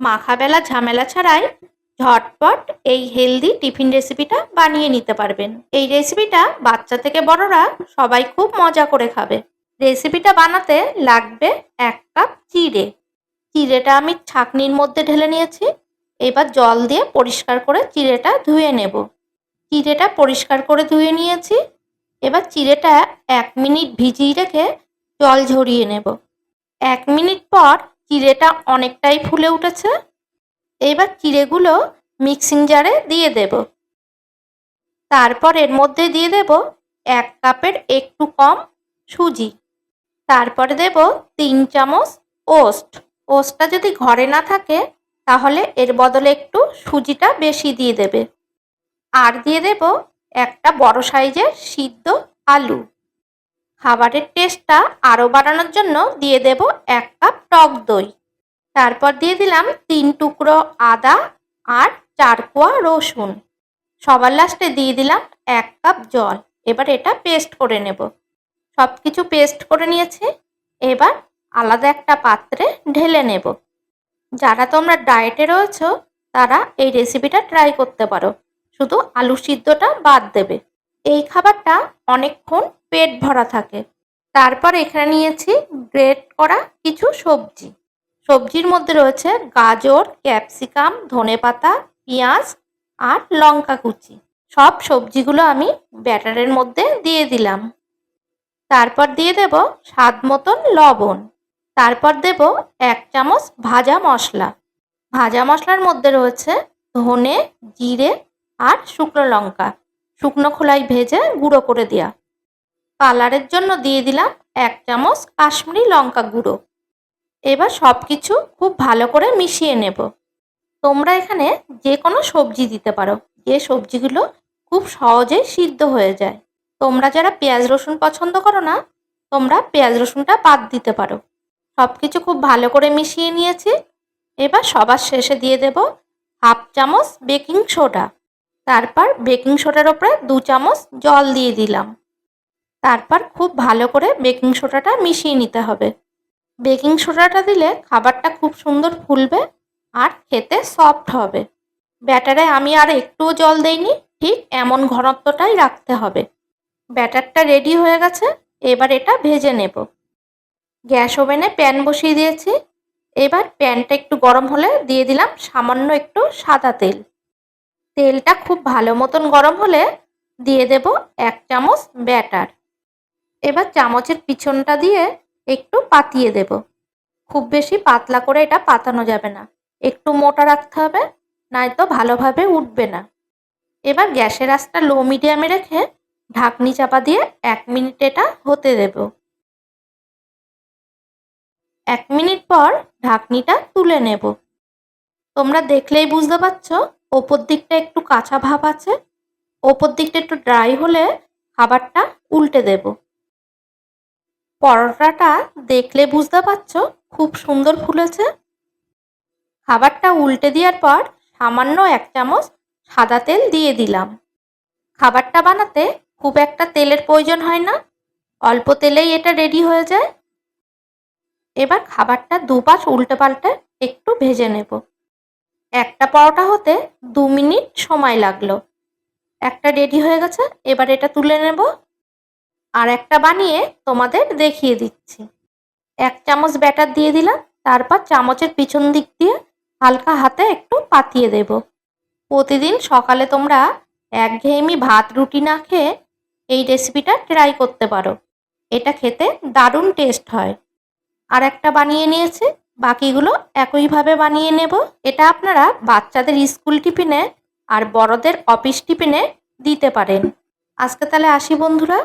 মাখাবেলা ঝামেলা ছাড়াই ঝটপট এই হেলদি টিফিন রেসিপিটা বানিয়ে নিতে পারবেন। এই রেসিপিটা বাচ্চা থেকে বড়রা সবাই খুব মজা করে খাবে। রেসিপিটা বানাতে লাগবে এক কাপ চিড়ে। চিড়েটা আমি ছাঁকনির মধ্যে ঢেলে নিয়েছি। এবার জল দিয়ে পরিষ্কার করে চিড়েটা ধুয়ে নেব। চিড়েটা পরিষ্কার করে ধুয়ে নিয়েছি। এবার চিড়েটা এক মিনিট ভিজিয়ে রেখে জল ঝরিয়ে নেব। এক মিনিট পর চিড়েটা অনেকটাই ফুলে উঠেছে। এবার চিড়েগুলো মিক্সিং জারে দিয়ে দেব। তারপর এর মধ্যে দিয়ে দেব এক কাপের একটু কম সুজি। তারপরে দেব তিন চামচ ওস্ট। ওস্টটা যদি ঘরে না থাকে, তাহলে এর বদলে একটু সুজিটা বেশি দিয়ে দেবে। আর দিয়ে দেব একটা বড় সাইজের সিদ্ধ আলু। খাবারের টেস্টটা আরও বাড়ানোর জন্য দিয়ে দেব এক কাপ টক দই। তারপর দিয়ে দিলাম তিন টুকরো আদা আর চার কোয়া রসুন। সবার লাস্টে দিয়ে দিলাম এক কাপ জল। এবার এটা পেস্ট করে নেব। সব কিছু পেস্ট করে নিয়েছি। এবার আলাদা একটা পাত্রে ঢেলে নেব। যারা তোমরা ডায়েটে রয়েছ, তারা এই রেসিপিটা ট্রাই করতে পারো। শুধু আলু সিদ্ধটা বাদ দেবে। এই খাবারটা অনেকক্ষণ পেট ভরা থাকে। তারপর এখানে নিয়েছি গ্রেট করা কিছু সবজি। সবজির মধ্যে রয়েছে গাজর, ক্যাপসিকাম ধনেপাতা পেঁয়াজ আর লঙ্কা কুচি। সব সবজিগুলো আমি ব্যাটারের মধ্যে দিয়ে দিলাম। তারপর দিয়ে দেব স্বাদ মতন লবণ। তারপর দেব এক চামচ ভাজা মশলা। ভাজা মশলার মধ্যে রয়েছে ধনে, জিরে আর শুকনো লঙ্কা। শুকনো খোলায় ভেজে গুঁড়ো করে দেওয়া কালারের জন্য দিয়ে দিলাম এক চামচ কাশ্মীরি লঙ্কা গুঁড়ো। এবার সব কিছু খুব ভালো করে মিশিয়ে নেব। তোমরা এখানে যে কোনো সবজি দিতে পারো। যে সবজিগুলো খুব সহজেই সিদ্ধ হয়ে যায়। তোমরা যারা পেঁয়াজ রসুন পছন্দ করো না, তোমরা পেঁয়াজ রসুনটা বাদ দিতে পারো। সব কিছু খুব ভালো করে মিশিয়ে নিয়েছি। এবার সবার শেষে দিয়ে দেব হাফ চামচ বেকিং সোডা। তারপর বেকিং সোডার ওপরে দু চামচ জল দিয়ে দিলাম। তারপর খুব ভালো করে বেকিং সোডাটা মিশিয়ে নিতে হবে। বেকিং সোডাটা দিলে খাবারটা খুব সুন্দর ফুলবে আর খেতে সফট হবে। ব্যাটারে আমি আর একটুও জল দেইনি, ঠিক এমন ঘনত্বটাই রাখতে হবে। ব্যাটারটা রেডি হয়ে গেছে, এবার এটা ভেজে নেব। গ্যাস ওভেনে প্যান বসিয়ে দিয়েছি। এবার প্যানটা একটু গরম হলে দিয়ে দিলাম সামান্য একটু সাদা তেল। তেলটা খুব ভালো মতন গরম হলে দিয়ে দেব এক চামচ ব্যাটার। এবার চামচের পিছনটা দিয়ে একটু পাতিয়ে দেব। খুব বেশি পাতলা করে এটা পাতানো যাবে না। একটু মোটা রাখতে হবে নয়তো ভালোভাবে উঠবে না। এবার গ্যাসের আঁচটা লো মিডিয়ামে রেখে ঢাকনি চাপা দিয়ে এক মিনিট এটা হতে দেব। এক মিনিট পর ঢাকনিটা তুলে নেব। তোমরা দেখলেই বুঝতে পারছ, ওপর দিকটা একটু কাঁচা ভাব আছে। ওপর দিকটা একটু ড্রাই হলে খাবারটা উল্টে দেব। পরোটাটা দেখলে বুঝতে পারছ, খুব সুন্দর ফুলেছে। খাবারটা উল্টে দেওয়ার পর সামান্য এক চামচ সাদা তেল দিয়ে দিলাম। খাবারটা বানাতে খুব একটা তেলের প্রয়োজন হয় না, অল্প তেলেই এটা রেডি হয়ে যায়। এবার খাবারটা দুপাশ উল্টে পাল্টে একটু ভেজে নেব। একটা পরোটা হতে দু মিনিট সময় লাগল। একটা রেডি হয়ে গেছে, এবার এটা তুলে নেব। আর একটা বানিয়ে তোমাদের দেখিয়ে দিচ্ছি। এক চামচ ব্যাটার দিয়ে দিলাম, তারপর চামচের পিছন দিক দিয়ে হালকা হাতে একটু পাতিয়ে দেব। প্রতিদিন সকালে তোমরা একঘেয়েমি ভাত, রুটি না খেয়ে এই রেসিপিটা ট্রাই করতে পারো। এটা খেতে দারুণ টেস্ট হয়। আর একটা বানিয়ে নিয়েছি, বাকিগুলো একইভাবে বানিয়ে নেব। এটা আপনারা বাচ্চাদের স্কুল টিফিনে আর বড়দের অফিস টিফিনে দিতে পারেন। আজকে তাহলে আসি বন্ধুরা।